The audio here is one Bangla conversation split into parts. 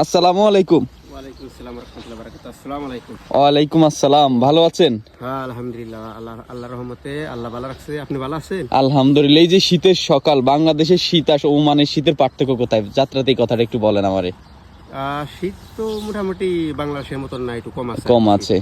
আসসালামু আলাইকুম। ওয়ালাইকুম আসসালাম ভালো আছেন? হ্যাঁ আলহামদুলিল্লাহ আল্লাহ আল্লাহ রহমতে আল্লাহ ভালো রাখছে। আপনি ভালো আছেন? আলহামদুলিল্লাহ এই যে শীতের সকাল বাংলাদেশের শীত আর ওমানের শীতের পার্থক্য কোথায়? যাত্রাতে কথাটা একটু বলেন আমারে। শীত তো মোটামুটি বাংলাদেশের মতন না একটু কম আছে। কম আছে।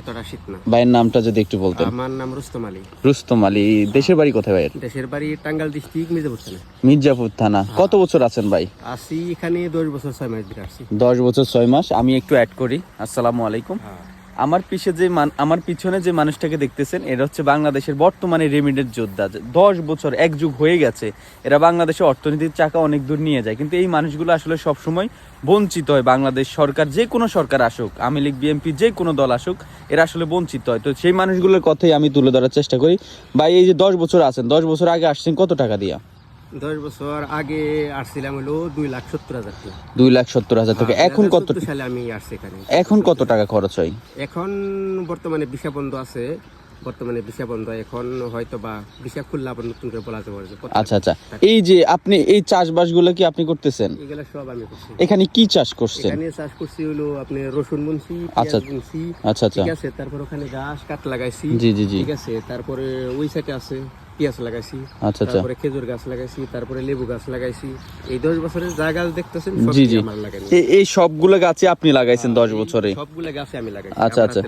এতটা শীত না। ভাইয়ের নামটা যদি একটু বলতেন। আমার নাম রুস্তম আলী। রুস্তম আলী দেশের বাড়ি কোথায় ভাইয়ের? দেশের বাড়ি টাঙ্গাইল ডিস্ট্রিক্ট মির্জাপুর থানা। মির্জাপুর থানা। কত বছর আছেন ভাই? আসি এখানে দশ বছর ছয় মাস ধরে আসছি দশ বছর ছয় মাস। আমি একটু অ্যাড করি। আসসালামু আলাইকুম। আমার পিছে যে আমার পিছনে যে মানুষটাকে দেখতেছেন এটা হচ্ছে বাংলাদেশের বর্তমানে রেমিডের যোদ্ধা। দশ বছর, এক যুগ হয়ে গেছে, এরা বাংলাদেশের অর্থনীতির চাকা অনেক দূর নিয়ে যায়। কিন্তু এই মানুষগুলো আসলে সবসময় বঞ্চিত হয় বাংলাদেশ সরকার, যে কোনো সরকার আসুক আমি লীগ, বিএনপি, যে কোনো দল আসুক, এরা আসলে বঞ্চিত হয়। তো সেই মানুষগুলোর কথাই আমি তুলে ধরার চেষ্টা করি। বা এই যে দশ বছর আছেন, দশ বছর আগে আসছেন কত টাকা দিয়া? দশ বছর আগে আসছিলাম হলো দুই লাখ সত্তর হাজার টাকা। দুই লাখ সত্তর হাজার টাকা। হ্যাঁ, এখন কত সালে আমি আসছি এখানে। এখন কত টাকা খরচ হয়? এখন বর্তমানে ভিসা বন্ধ আছে। বর্তমানে ভিসা বন্ধ। এখন হয়তো বা ভিসা খুললে আবার নতুন করে বলা যাবে আচ্ছা আচ্ছা। এই যে আপনি এই চাষবাসগুলো কি আপনি করতেছেন? এগুলা সব আমি করছি। এখানে কি চাষ করছেন? এখানে চাষ করছি হলো আপনি রসুন আচ্ছা। আচ্ছা আচ্ছা। ঠিক আছে তারপর ওখানে ঘাস কাঠ লাগাইছি। জি জি জি। ঠিক আছে তারপরে ওই সাইডে আছে। পেঁয়াজ লাগাইছি আচ্ছা আচ্ছা। তারপরে খেজুর গাছ লাগাইছি তারপরে লেবু গাছ লাগাইছি। এই দশ বছরের যা গাছ দেখতেছেন সব জি, জি। আমার লাগাইনি এই সবগুলো গাছে আপনি লাগাইছেন দশ বছরে? সবগুলা গাছে আমি লাগাইছি আচ্ছা, আচ্ছা।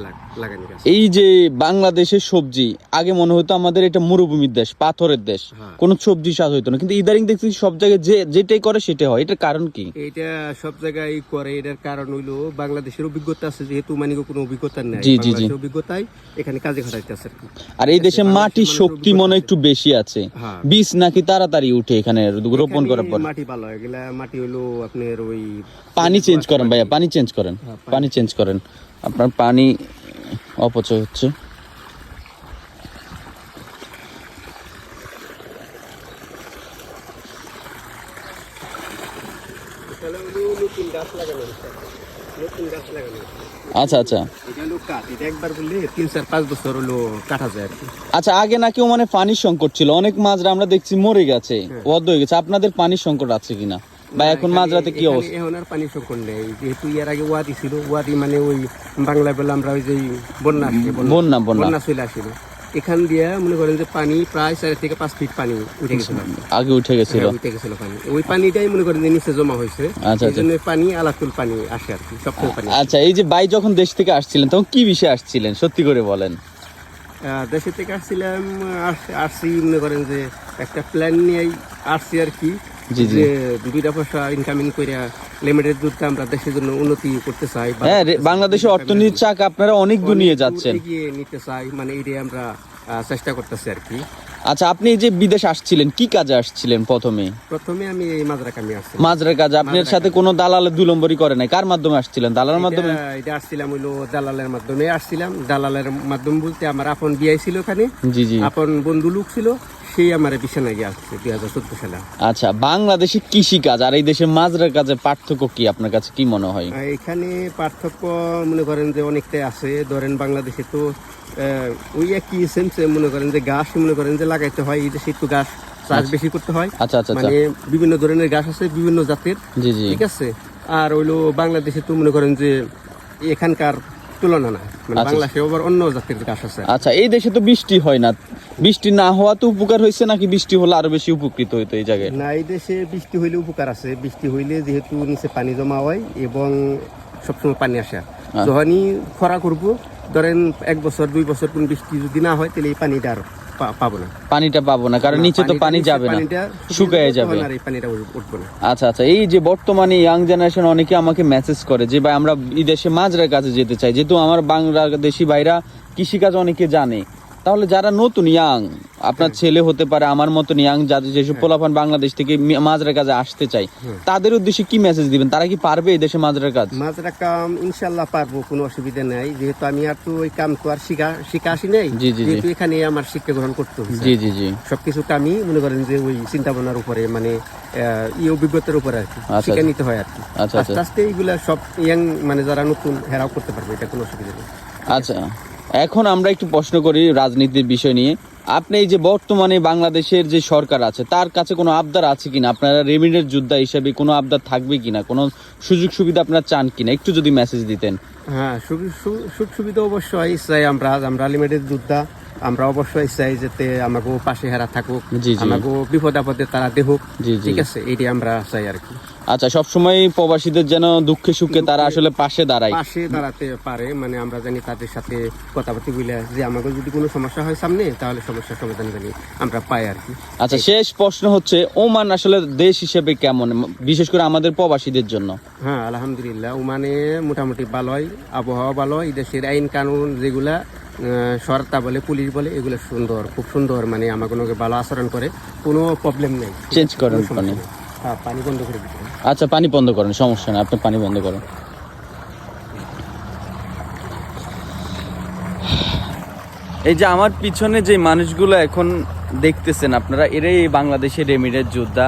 লাগানি গাছ। এই যে বাংলাদেশের সবজি আগে মনে হতো আমাদের এটা মরুভূমির দেশ পাথরের দেশ। হ্যাঁ। কোনো সবজি চাষ হইতো না কিন্তু ইদারিং দেখছি সব জায়গায় যে যেটাই করে সেটাই হয়। এটার কারণ কি? এইটা সব জায়গায় করে এটার কারণ হইল বাংলাদেশের অভিজ্ঞতা আছে যেহেতু মানে কোনো অভিজ্ঞতা নেই। জি, জি, জি। অভিজ্ঞতায় এখানে কাজে খাটাইতে আছে আর এই দেশে মাটির শক্তি মনে হয় একটু বেশি আছে। হ্যাঁ। বীজ নাকি তাড়াতাড়ি উঠে এখানে রোপণ করার পর। মাটি ভালো এগুলা মাটি হলো আপনার ওই পানি চেঞ্জ করেন ভাইয়া পানি চেঞ্জ করেন। হ্যাঁ, পানি। চেঞ্জ করেন। আপনার পানি অপচয় হচ্ছে। নতুন গাছ লাগানো আচ্ছা আচ্ছা। আচ্ছা আগে নাকি মানে পানির সংকট ছিল। অনেক মাছরা আমরা দেখছি মরে গেছে বদ্ধ হয়ে গেছে। আপনাদের পানির সংকট আছে কিনা? বা এখন মাঝরাতে কি অবস্থা? এখন আর পানি সংকট নেই। যেহেতু এর আগে ওয়াদি ছিল ওয়াদি মানে ওই বাংলা বলে আমরা ওই যে বন্যা বন্যা বন্যা চলে আসছিল এখান দিয়ে মনে করেন যে পানি প্রায় চার থেকে পাঁচ ফিট পানি উঠে গেছিল। আগে উঠে গেছিল। উঠে গেছিল পানি। ওই পানিটাই মনে করেন যে নিচে জমা হয়েছে। আচ্ছা, এই জন্য পানি আলাতুল পানি আসে আর কি সবসময় পানি আচ্ছা এই যে ভাই যখন দেশ থেকে আসছিলেন তখন কি বিষয়ে আসছিলেন? সত্যি করে বলেন। দেশে থেকে আসছিলাম আস- আসছি মনে করেন যে একটা প্ল্যান নিয়েই আসছি আর কি। যে দুই পয়সা ইনকামিং করে লিমিটেড দুধটা আমরা দেশের জন্য উন্নতি করতে চাই হ্যাঁ বাংলাদেশের অর্থনীতির চাক আপনারা অনেক দূর নিয়ে যাচ্ছেন নিতে চাই মানে এটাই আমরা চেষ্টা করতেছি আর কি। আচ্ছা আপনি যে বিদেশ আসছিলেন কি কাজে আসছিলেন প্রথমে? প্রথমে আমি এই মাজরা কামে আসছি মাজরার কাজে আপনার সাথে কোনো দালালের দুলম্বরি করে নাই। কার মাধ্যমে আসছিলেন? দালালের মাধ্যমে? এটা- এটা আসছিলাম হইল দালালের মাধ্যমে আসছিলাম। দালালের মাধ্যমে বলতে আমার আপন বিয়ে ছিল ওখানে। জি জি। আপন বন্ধু লোক ছিল সেই আমার বিছানায় গিয়ে আসছে দুই হাজার চোদ্দ সালে। আচ্ছা বাংলাদেশে কৃষি কাজ আর এই দেশে মাজরার কাজের পার্থক্য কি আপনার কাছে কি মনে হয়? এখানে পার্থক্য মনে করেন যে অনেকটাই আছে। ধরেন বাংলাদেশে তো ওই একই সেম সেম মনে করেন যে গাছ মনে করেন যে লাগাইতে হয় এই দেশে একটু গাছ চাষ বেশি করতে হয়। আচ্ছা আচ্ছা আচ্ছা। মানে বিভিন্ন ধরনের গাছ আছে বিভিন্ন জাতের জি জি। ঠিক আছে? আর হইল বাংলাদেশে তো মনে করেন যে এখানকার তুলনা না মানে বাংলাদেশে আবার অন্য জাতের গাছ আছে। আচ্ছা এই দেশে তো বৃষ্টি হয় না। বৃষ্টি না হওয়া তো উপকার হয়েছে নাকি বৃষ্টি হলে আরও বেশি উপকৃত হইতো এই জায়গায়? না এই দেশে বৃষ্টি হইলে উপকার আছে। বৃষ্টি হইলে যেহেতু নিচে পানি জমা হয় এবং সবসময় পানি আসে। যখনই খরা করব ধরেন এক বছর দুই বছর কোন বৃষ্টি যদি না হয় তাহলে এই পানিটা আর পাবো না। পানিটা পাবো না কারণ নিচে তো পানি যাবে না শুকিয়ে যাবে আর এই পানিটা উঠবে না। আচ্ছা আচ্ছা এই যে বর্তমানে ইয়াং জেনারেশন অনেকে আমাকে মেসেজ করে যে ভাই আমরা বিদেশে মাজরার কাছে যেতে চাই। যেহেতু আমার বাংলাদেশি ভাইরা কৃষিকাজ অনেকে জানে। তাহলে যারা নতুন ইয়াং আপনার ছেলে হতে পারে আমার মতন ইয়াং যাদের যেসব পোলাপান বাংলাদেশ থেকে মি- মাজরার কাজে আসতে চাই তাদের উদ্দেশ্যে কি মেসেজ দিবেন? তারা কি পারবে এই দেশে মাজরার কাজ? মাছরা কাম ইনশাল্লাহ পারব কোনো অসুবিধা নাই। যেহেতু আমি আর তো ওই কাম তো আর শিখা শিখা আসি নাই। যেহেতু এখানে আমার শিক্ষা গ্রহণ করতে জি জি জি। সবকিছু কামই মনে করেন যে ওই চিন্তা ভাবনার উপরে মানে আহ, ই অভিজ্ঞতার উপরে আর কি আচ্ছা, শিক্ষা আচ্ছা। নিতে হয় আর কি। আচ্ছা, আস্তে আস্তে এইগুলা সব ইয়াং মানে যারা নতুন হেরাও করতে পারবে এটা কোনো অসুবিধা নেই। আচ্ছা। এখন আমরা একটু প্রশ্ন করি রাজনীতির বিষয় নিয়ে। আপনি এই যে বর্তমানে বাংলাদেশের যে সরকার আছে তার কাছে কোনো আবদার আছে কিনা? আপনারা রেমিডের যোদ্ধা হিসেবে কোনো আবদার থাকবে কিনা? কোনো সুযোগ সুবিধা আপনারা চান কিনা? একটু যদি মেসেজ দিতেন। হ্যাঁ সুখ সু- সুখ সুবিধা অবশ্যই চাই আমরা আমরা লিমিটেড যোদ্ধা আমরা অবশ্যই চাই যাতে আমাকে পাশে হেরা থাকুক জি, জি। আমাকে বিপদ আপদে তারা দেহুক। ঠিক আছে এটি আমরা চাই আর কি। আচ্ছা সবসময় প্রবাসীদের যেন দুঃখে সুখে তারা আসলে পাশে দাঁড়ায়। পাশে দাঁড়াতে পারে মানে আমরা জানি তাদের সাথে কথাবার্তা বলে যে আমাকে যদি কোনো সমস্যা হয় সামনে তাহলে সমস্যার সমাধান জানি আমরা পাই আর কি। আচ্ছা শেষ প্রশ্ন হচ্ছে ওমান আসলে দেশ হিসেবে কেমন? বিশেষ করে আমাদের প্রবাসীদের জন্য। হ্যাঁ আলহামদুলিল্লাহ ওমানে মোটামুটি ভালোই আবহাওয়া ভালো এই দেশের আইন কানুন যেগুলা সরকার বলে পুলিশ বলে এগুলো সুন্দর খুব সুন্দর মানে আমাকে ভালো আচরণ করে কোনো প্রবলেম নেই। চেঞ্জ সমস্যা হ্যাঁ পানি বন্ধ আচ্ছা পানি বন্ধ করেন, সমস্যা নেই, আপনি পানি বন্ধ করেন। এই যে আমার পিছনে যে মানুষগুলো এখন দেখতেছেন আপনারা, এরাই এই বাংলাদেশের রেমিডের যোদ্ধা।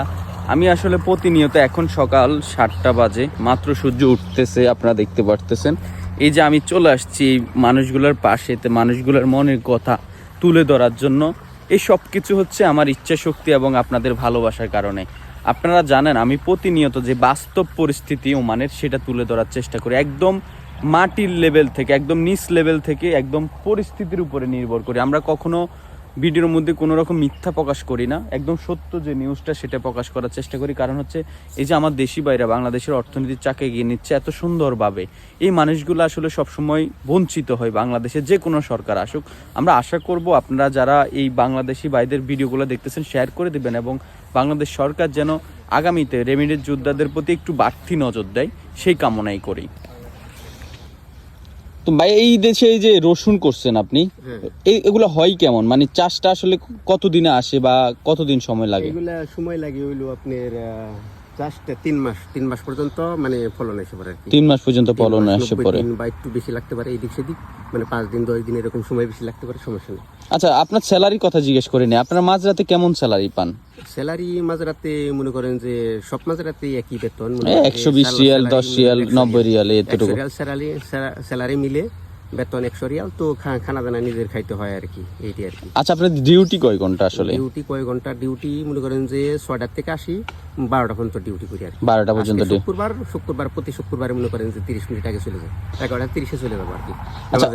আমি আসলে প্রতিনিয়ত এখন সকাল সাতটা বাজে, মাত্র সূর্য উঠতেছে, আপনারা দেখতে পারতেছেন। এই যে আমি চলে আসছি এই মানুষগুলোর পাশে মানুষগুলোর মনের কথা তুলে ধরার জন্য। এই সব কিছু হচ্ছে আমার ইচ্ছা শক্তি এবং আপনাদের ভালোবাসার কারণে। আপনারা জানেন, আমি প্রতিনিয়ত যে বাস্তব পরিস্থিতি ওমানের, সেটা তুলে ধরার চেষ্টা করি। একদম মাটির লেভেল থেকে, একদম নিচ লেভেল থেকে একদম পরিস্থিতির উপরে নির্ভর করি। আমরা কখনো ভিডিওর মধ্যে কোনো রকম মিথ্যা প্রকাশ করি না। একদম সত্য যে নিউজটা সেটা প্রকাশ করার চেষ্টা করি। কারণ হচ্ছে এই যে আমার দেশি বাইরা বাংলাদেশের অর্থনীতির চাকে এগিয়ে নিচ্ছে এত সুন্দরভাবে, এই মানুষগুলো আসলে সবসময় বঞ্চিত হয় বাংলাদেশে যে কোনো সরকার আসুক। আমরা আশা করব আপনারা যারা এই বাংলাদেশি ভাইদের ভিডিওগুলো দেখতেছেন শেয়ার করে দেবেন এবং বাংলাদেশ সরকার যেন আগামীতে রেমিডের যোদ্ধাদের প্রতি একটু বাড়তি নজর দেয়, সেই কামনাই করি। তো ভাই এই দেশে এই যে রসুন করছেন আপনি হ্যাঁ। এই এগুলো হয় কেমন? মানে চাষটা আসলে কতদিনে আসে বা কতদিন সময় লাগে? এগুলা সময় লাগে হইল আপনার চাষটা তিন মাস তিন মাস পর্যন্ত মানে ফলন এসে পড়ে আর কি। তিন মাস পর্যন্ত ফলন পরে দিন বা একটু বেশি লাগতে পারে এদিক সেদিক। মানে পাঁচ দিন দশ দিন এরকম সময় বেশি লাগতে পারে সমস্যা নেই। আচ্ছা আপনার স্যালারি কথা জিজ্ঞেস করে নি। আপনার মাঝরাতে কেমন স্যালারি পান? স্যালারি মাঝরাতে মনে করেন যে সব মাঝরাতে একই বেতন। একশো বিশ রিয়াল দশ রিয়াল নব্বই রিয়াল এতটুকু। স্যালারি স্যালারি মিলে বেতন একশো রিয়াল তো খানা দানা নিজের খাইতে হয় আর কি এইটি আর কি। আচ্ছা আপনার ডিউটি কয় ঘণ্টা আসলে? ডিউটি কয় ঘণ্টা? ডিউটি মনে করেন যে ছয়টার থেকে আসি বারোটা পর্যন্ত ডিউটি করি আর বারোটা পর্যন্ত শুক্রবার শুক্রবার প্রতি শুক্রবার মনে করেন যে তিরিশ মিনিট আগে চলে যায় এগারোটা তিরিশে চলে যাব আর কি আচ্ছা।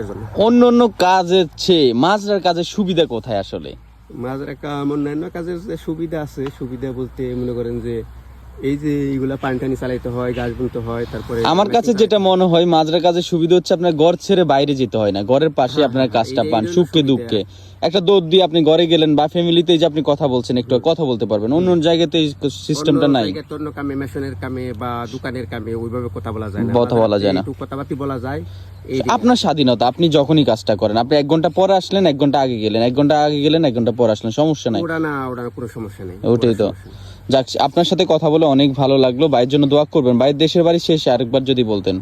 অন্য অন্য কাজের চেয়ে মাঝরার কাজের সুবিধা কোথায় আসলে? মাঝের একটা অন্যান্য কাজের যে সুবিধা আছে সুবিধা বলতে মনে করেন যে এই যে এইগুলা পানি টানি চালাইতে হয় গাছ বুনতে হয় তারপরে আমার কাছে যেটা মনে হয় মাঝরা কাজের সুবিধা হচ্ছে আপনার ঘর ছেড়ে বাইরে যেতে হয় না। ঘরের পাশে আপনার কাজটা পান একটা দৌড় দিয়ে আপনি ঘরে গেলেন বা ফ্যামিলিতে যে আপনি কথা বলছেন একটু কথা বলতে পারবেন। অন্য অন্য জায়গাতে এই সিস্টেমটা নাই। অন্য কামে মেশিনের কামে বা দোকানের কামে ওইভাবে কথা বলা যায় না। কথা বলা যায় না। কথাবার্তি বলা যায়। আপনার স্বাধীনতা আপনি যখনই কাজটা করেন আপনি এক ঘণ্টা পরে আসলেন এক ঘণ্টা আগে গেলেন এক ঘণ্টা আগে গেলেন এক ঘণ্টা পরে আসলেন সমস্যা নাই। ওটা না ওটা কোনো সমস্যা নেই। ওটাই তো। যাক আপনার সাথে কথা বলে অনেক ভালো লাগল। ভাইয়ের জন্য দোয়া করবেন। ভাইয়ের দেশের বাড়ি শেষে আরেকবার যদি বলতেন।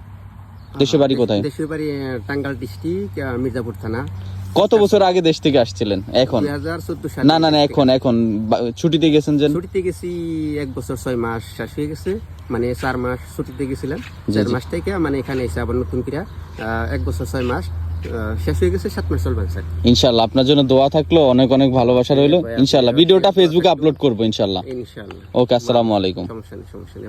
দেশের বাড়ি কোথায়? দেশের বাড়ি আহ, টাঙ্গাইল ডিস্ট্রিক্ট মির্জাপুর থানা। কত বছর আগে দেশ থেকে আসছিলেন? এখন? না না না এখন এখন। ছুটিতে গেছেন যে ছুটিতে গেছি এক বছর ছয় মাস শেষ হয়ে গেছে। মানে চার মাস ছুটিতে গেছিলাম। চার মাস থেকে মানে এখানে এসে আবার নতুন কিরা এক বছর ছয় মাস শেষ হয়ে গেছে সাত মাস চলবেন স্যার। ইনশাল্লাহ আপনার জন্য দোয়া থাকল অনেক অনেক ভালোবাসা রইল। ইনশাল্লাহ ভিডিওটা ফেসবুকে আপলোড করব ইনশাল্লাহ। ইনশাল্লাহ। ওকে আসসালামু আলাইকুম। সমস্যা নেই সমস্যা নেই।